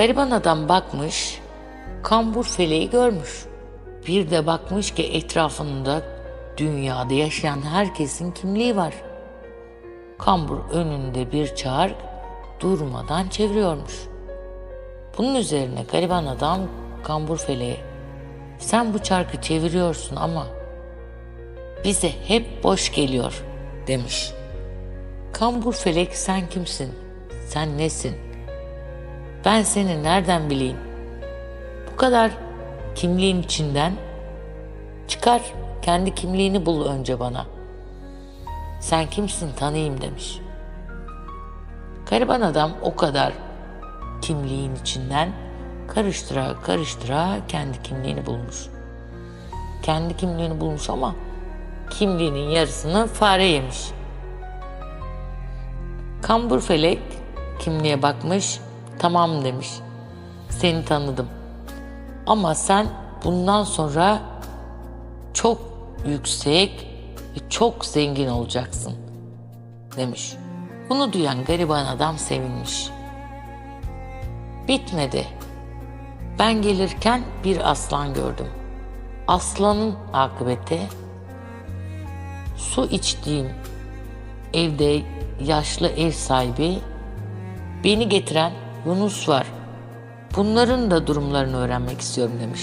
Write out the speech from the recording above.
Gariban adam bakmış, kambur feleği görmüş. Bir de bakmış ki etrafında dünyada yaşayan herkesin kimliği var. Kambur önünde bir çark durmadan çeviriyormuş. Bunun üzerine gariban adam kambur feleğe sen bu çarkı çeviriyorsun ama bize hep boş geliyor demiş. Kambur felek sen kimsin? Sen nesin? Ben seni nereden bileyim? Bu kadar kimliğin içinden çıkar kendi kimliğini bul önce bana. Sen kimsin tanıyayım demiş. Gariban adam o kadar kimliğin içinden karıştıra karıştıra kendi kimliğini bulmuş. Kendi kimliğini bulmuş ama kimliğinin yarısını fare yemiş. Kambur felek kimliğe bakmış, tamam demiş. Seni tanıdım. Ama sen bundan sonra çok yüksek ve çok zengin olacaksın demiş. Bunu duyan gariban adam sevinmiş. Bitmedi. Ben gelirken bir aslan gördüm. Aslanın akıbeti su içtiğim evde yaşlı ev sahibi beni getiren Yunus var. Bunların da durumlarını öğrenmek istiyorum demiş.